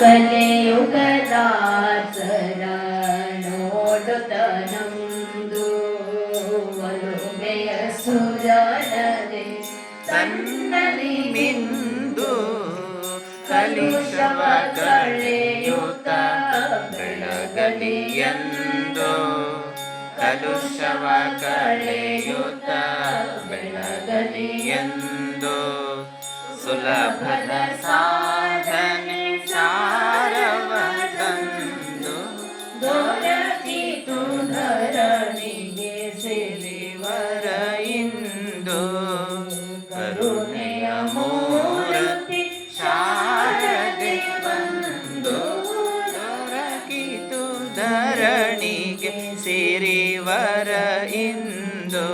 ಕಲಿಯುಗದ ಸರ ನೋಡುತ್ತ ನಮ್ದು ಒಲುಮೆಯ ತನ್ನಲಿ ಮಿಂದು ಕಲುಷವ ಕಳೆಯುತ್ತ ಬೆಳಗಲಿ ಎಂದು ಕಲುಷವ ಸುಲಭದ ಧರಣಿಗೆ ಸಿರಿವರ ಇಂದು.